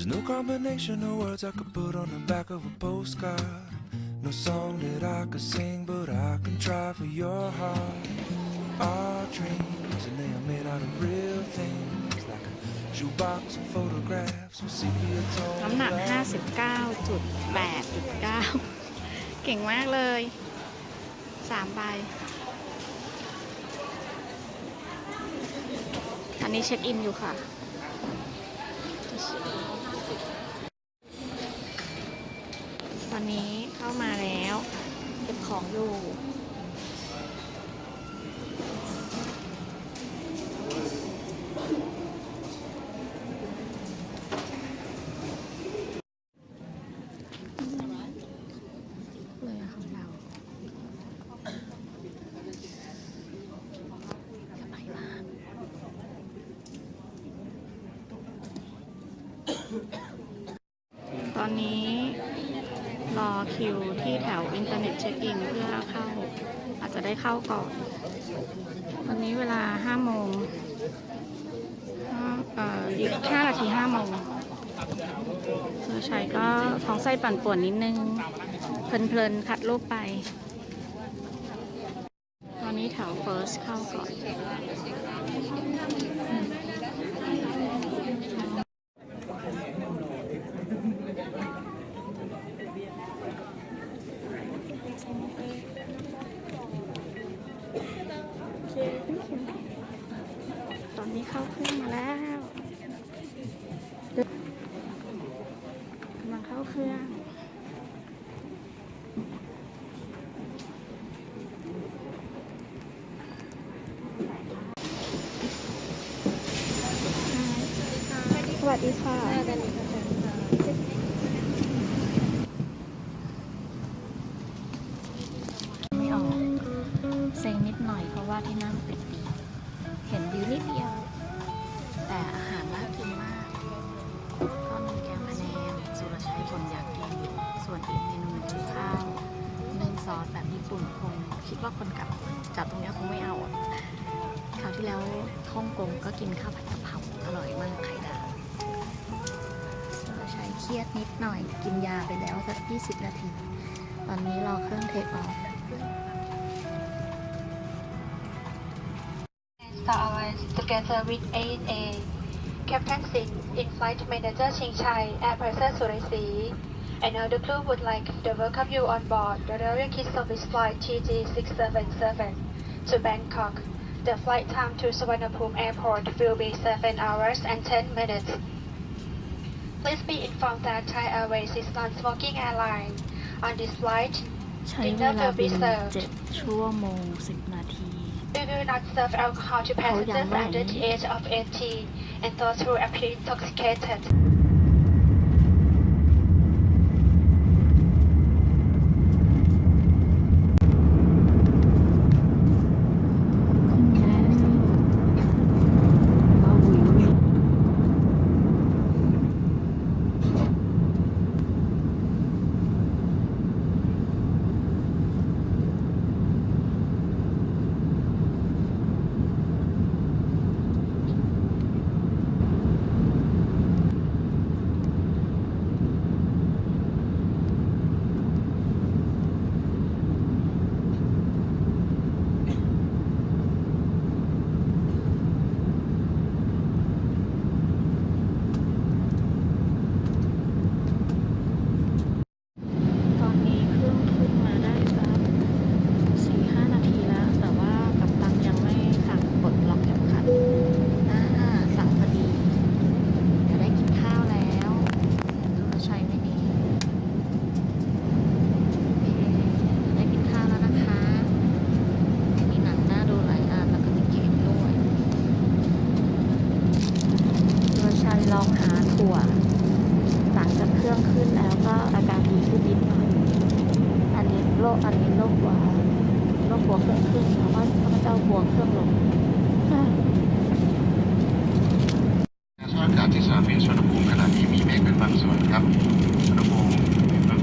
There's no combination of words I could put on the back of a postcard. No song that I could sing, but I can try for your heart. Our dreams, and they are made out of real things, like a shoebox of photographs with sepia tone. น้ำหนัก love. 59.8.9 เก่งมากเลย3ใบ อันนี้เช็คอินอยู่ค่ะ ของอยู่เรือของเราสบายมากตอนนี้รอคิวที่แถวอินเทอร์เน็ตเช็คอิน เข้าก่อน วันนี้เวลา5โมงห้าโมงอีก5นาทีห้าโมงเสือชัยก็ท้องไส้ปั่นป่วนนิดนึง เพลินๆ คัดรูปไป ตอนนี้แถว First เข้าก่อน กินข้าวผัดกะเพราอร่อยมากไข่ดาวสุรชัยเครียดนิดหน่อยกินยาไปแล้วสัก 20 นาที ตอนนี้รอเครื่องเทคออฟ Star Alliance together with ANA. Captain Sin, in-flight manager Ching Chai, Air Purser Suresi, and all the crew would like to welcome you on board the Royal Kids Service Flight TG677 to Bangkok. The flight time to Suvarnabhumi Airport will be 7 hours and 10 minutes. Please be informed that Thai Airways is non-smoking airline. On this flight, ใช้เวลาบิน 7 ชั่วโมง 10 นาที We will not serve alcohol to passengers right. under the age of 18 and those who appear intoxicated.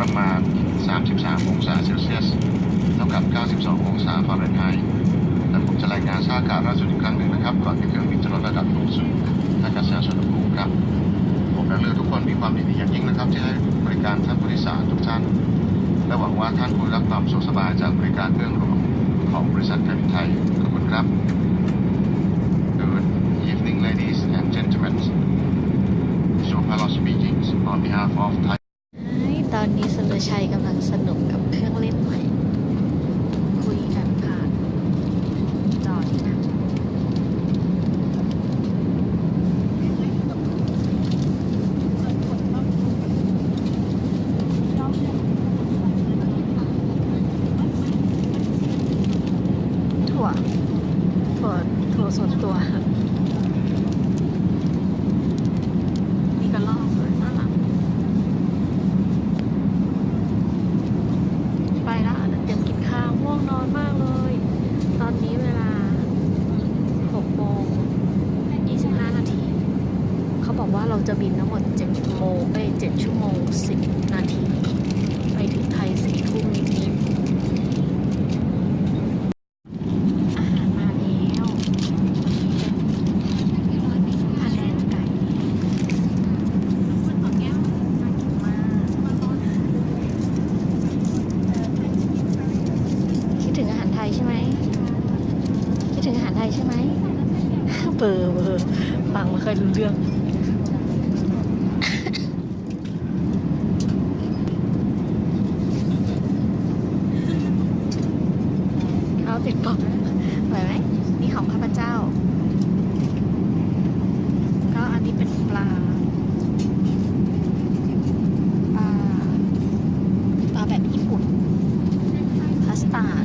ประมาณ 33 องศาเซลเซียส เท่ากับ 92 องศาฟาเรนไฮต์และผมจะรายงานสภาพอากาศล่าสุดอีกครั้งหนึ่งนะครับ ก่อนที่เครื่องบินจะลดระดับลงสู่อากาศยานสุวรรณภูมิครับ ผมและเรือทุกคนมีความยินดีอย่างยิ่งนะครับ ที่ให้บริการท่านผู้โดยสารทุกท่าน และหวังว่าท่านคงรับความสุขสบายจากบริการเครื่องรวมของบริษัทการบินไทย ขอบคุณครับ Good evening ladies and gentlemen Mr. Palos speaking on behalf of Thai ใชักำลังสนุกกับเครื่อง 大、啊。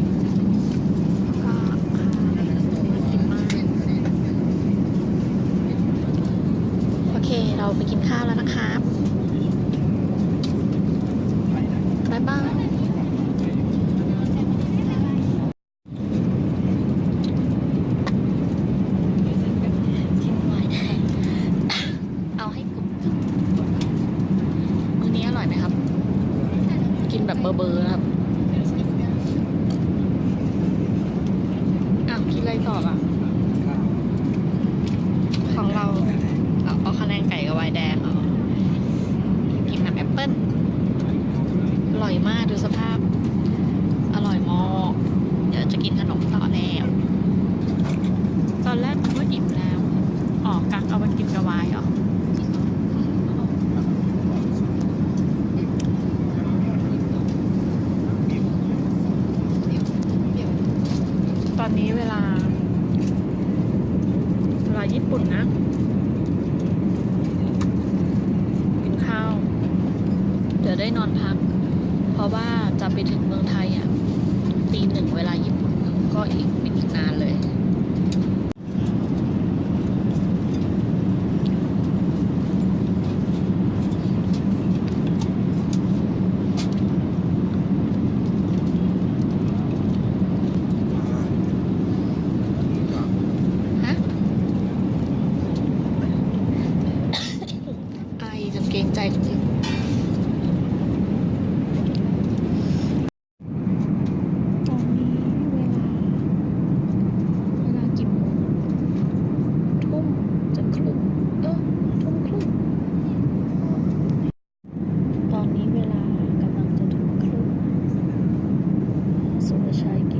shaking.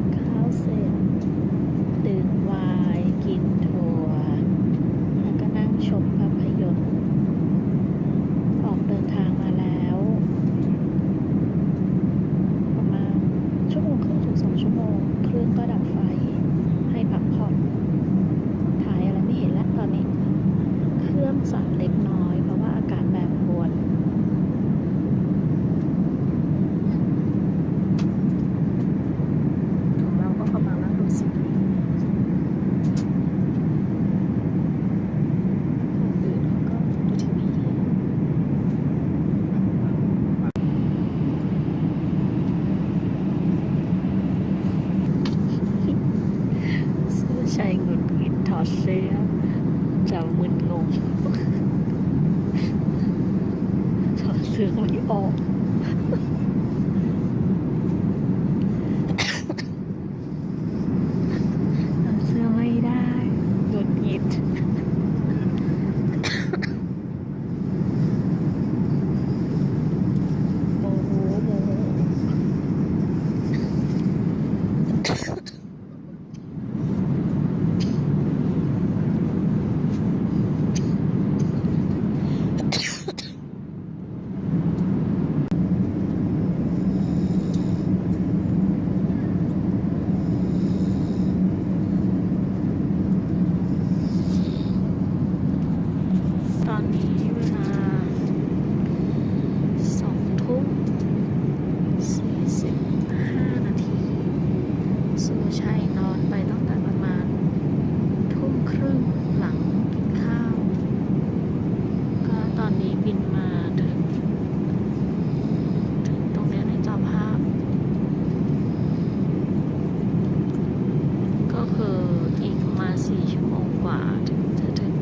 คืออีกมาสี่ชั่วโมงกว่าถึงจะถึง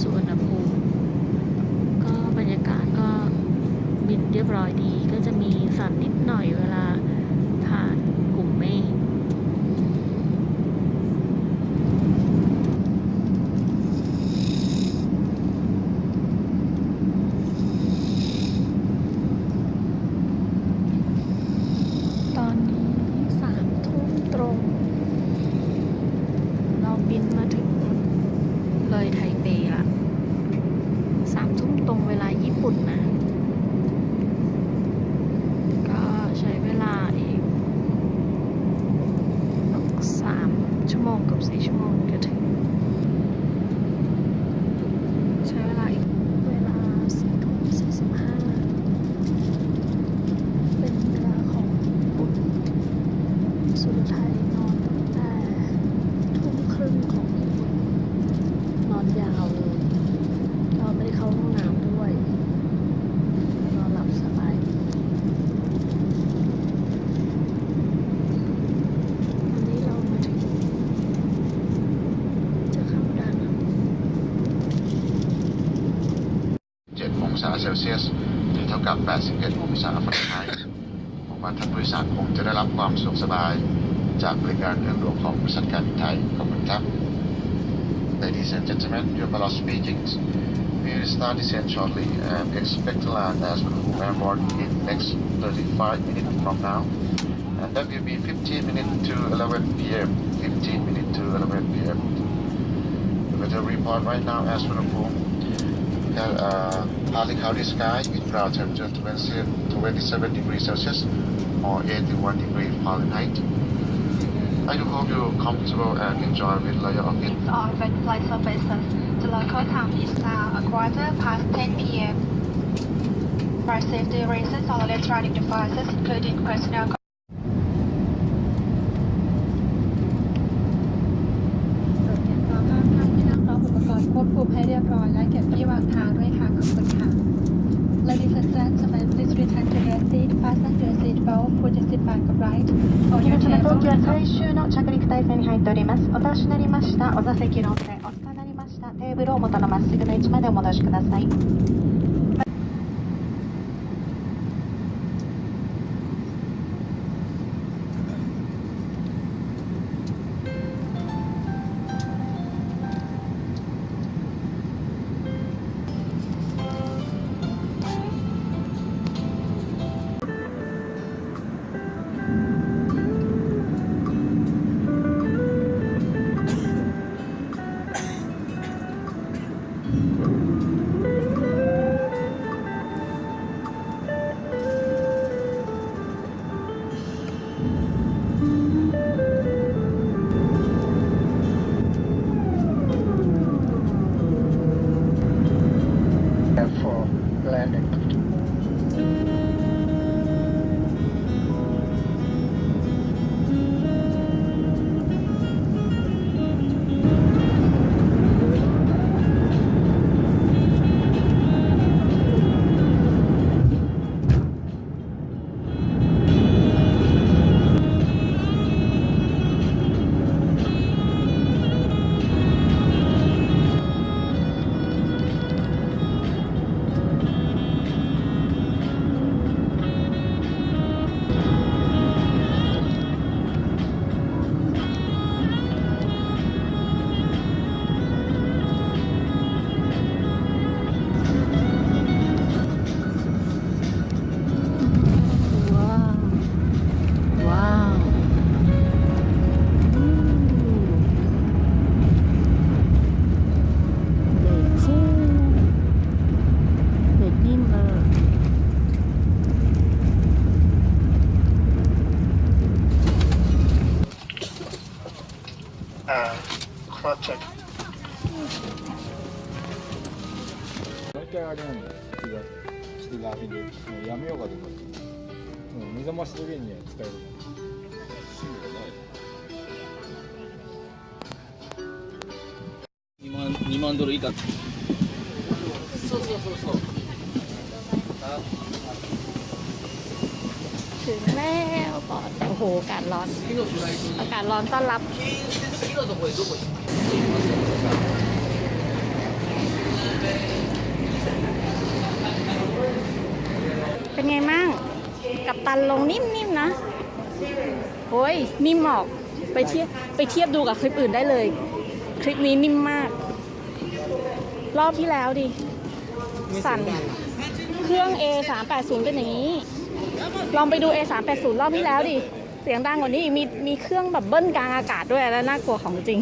สุวรรณภูมิก็บรรยากาศก็บินเรียบร้อยดี ก็จะมีสั่นนิดหน่อยเวลาผ่านกลุ่มเมฆ ซลเซียสหรือเท่ากับ 81 องศาฟาเรนไฮต์ผมว่าท่านผู้โดยสารคงจะได้รับความสะดวกสบาย จากบริการเรื่องหลวงของบริษัทการบินไทย ขอบคุณครับ Ladies and gentlemen, your Bala speaking. We will start descent shortly and expect to land as Manhu Airport in next 35 minutes from now. And that will be 15 minutes to 11 p.m. 15 minutes to 11 p.m. The weather report right now as Manhu have uh, partly cloudy sky with cloud temperature 20 27 degrees Celsius or 81 degrees Fahrenheit. I do hope you're comfortable and enjoy with layer of it. It's wet flight surfaces. The local time is now a quarter past 10 p.m. For safety reasons, all electronic devices, including personal 2万 ,2 万ドル以下そうそうそうそう ถึงแล้วปอดโอ้โห อากาศร้อน 次のフライト อากาศร้อนต้อนรับ 経由して次のところへどこ行く เป็น ไงมั่ง กับตันลงนิ่มๆนะ โอ้ย นิ่มออก ไปเทียบไปเทียบดูกับคลิปอื่นได้เลย คลิปนี้นิ่มมาก ก รอบที่แล้วดิ สั่น เครื่อง A 3 8 0เป็นอย่างนี้ ลองไปดู A 3 8 0รอบที่แล้วดิ เสียงดังกว่านี้อีกมีมีเครื่องแบบเบิ้ลกลางอากาศด้วยแล้วน่ากลัวของจริง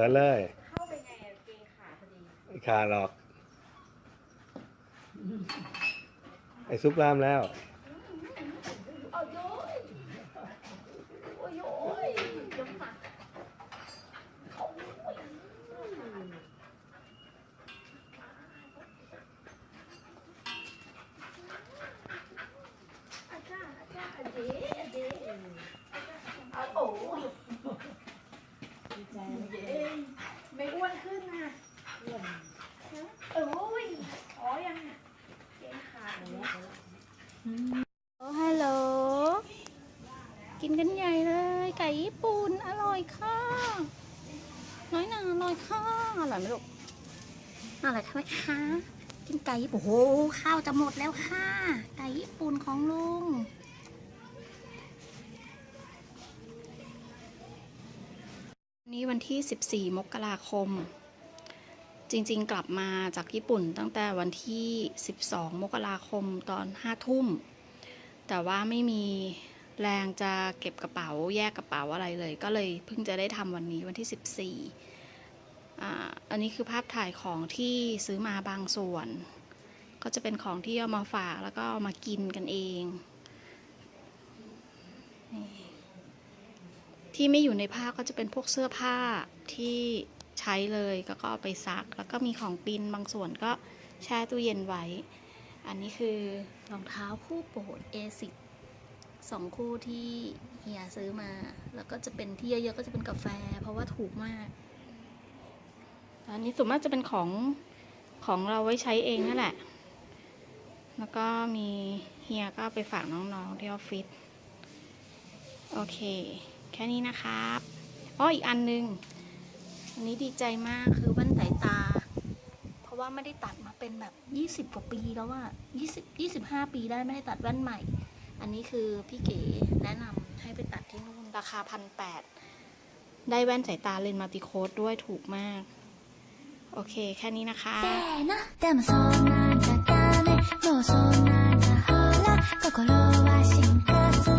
ปิดเลย เข้าไปไงเกงขาพอดีขาหรอก ไอ้ซุปรามแล้ว ไม่อ้วนขึ้นนะเออโอ้ยอ๋อยังเกงขาดโอ้ฮัลโหล กินกันใหญ่เลย ไก่ญี่ปุ่น อร่อยค่ะ น้อยหนาอร่อยค่ะ อร่อยไหมลูก อร่อยค่ะคะ กินไก่ญี่ปุ่นโอ้โห ข้าวจะหมดแล้วค่ะ ไก่ญี่ปุ่นของลุง นี่วันที่ 14 มกราคม จริงๆ กลับมาจากญี่ปุ่นตั้งแต่วันที่ 12 มกราคมตอน 5 ทุ่ม แต่ว่าไม่มีแรงจะเก็บกระเป๋าแยกกระเป๋าอะไรเลย ก็เลยเพิ่งจะได้ทำวันนี้วันที่ 14อ่าอันนี้คือภาพถ่ายของที่ซื้อมาบางส่วน ก็จะเป็นของที่เอามาฝากแล้วก็เอามากินกันเองนี่ ที่ไม่อยู่ในผ้าก็จะเป็นพวกเสื้อผ้าที่ใช้เลยก็ก็ไปซัก แล้วก็มีของปินบางส่วนก็แช่ตู้เย็นไว้ อันนี้คือรองเท้าคู่โปรด A10 สองคู่ที่เฮียซื้อมา แล้วก็จะเป็นที่เยอะๆก็จะเป็นกาแฟ เพราะว่าถูกมาก อันนี้ส่วนมากจะเป็นของของเราไว้ใช้เองนั่นแหละ แล้วก็มีเฮียก็ไปฝากน้องๆที่ออฟฟิศ โอเค แค่นี้นะครับอ๋ออีกอันนึง อันนี้ดีใจมากคือแว่นสายตา เพราะว่าไม่ได้ตัดมาเป็นแบบ 20 กว่าปีแล้วว่า20 25 ปีได้ไม่ได้ตัดแว่นใหม่ อันนี้คือพี่เก๋แนะนำให้ไปตัดที่นู่นราคาพันแปดได้แว่นสายตาเลนส์มัลติโคดด้วยถูกมาก โอเค แค่นี้นะคะ せーのでもそんなんじゃダメもうそんなんじゃほら心は進化する